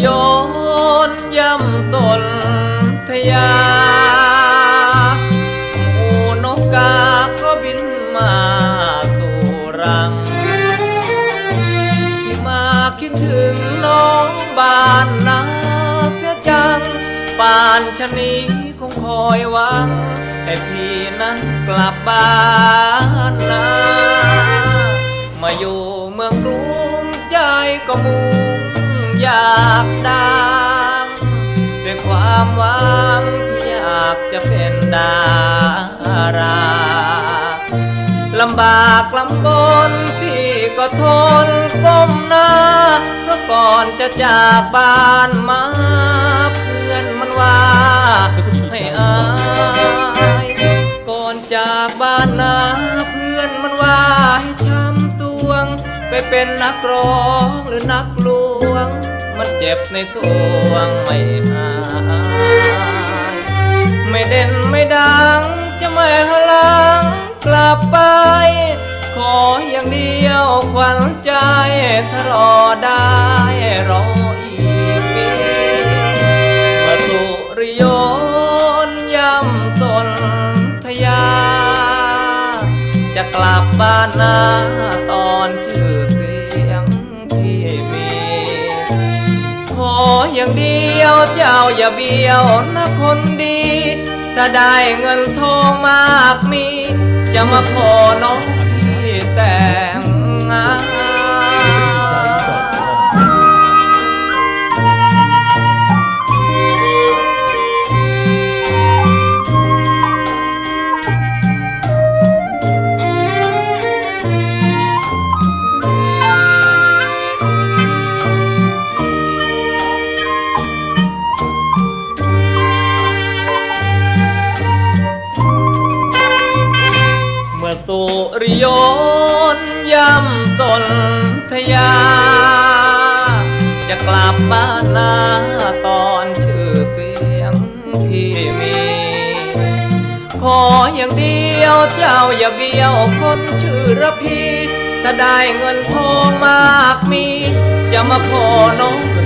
โยนย่ำสนธยาหมูนกกาก็บินมาสู่รัง ที่มาคิดถึงน้องบ้านนาเสียจังป่านชะนี้คงคอยหวังให้พี่นั้นกลับบ้านนามาอยู่เมืองกรุงใจก็มุ่ง อยากดังด้วยความหวังพี่อยากจะเป็นดาราลำบากลำบนพี่ก็ทนก้มหน้าเมื่อก่อนจะจากบ้านมาเพื่อนมันว่าให้อายก่อนจากบ้านนาเพื่อนมันว่าให้ช้ำสวง ไปเป็นนักร้องหรือนักลวง มันเจ็บในสวงไม่หาย ไม่เด่นไม่ดัง จะไม่หลังกลับไป ขออย่างเดียวขวัญใจถ้ารอได้รออีกปีมาสุริยนย่ำสนธยา จะกลับบ้านนาตอนเชื่อ อย่างเดียวเจ้าอย่าเบี้ยวนะคนดี ถ้าได้เงินทองมากมี จะมาขอน้องพี่แต่ สุริยนย่ำตนทยา จะกลับบ้านนาตอนชื่อเสียงที่มี ขออย่างเดียวเจ้าอย่าเบี้ยวคนชื่อระพีถ้าได้เงินทองมากมี จะมาขอน้องพี่แต่ง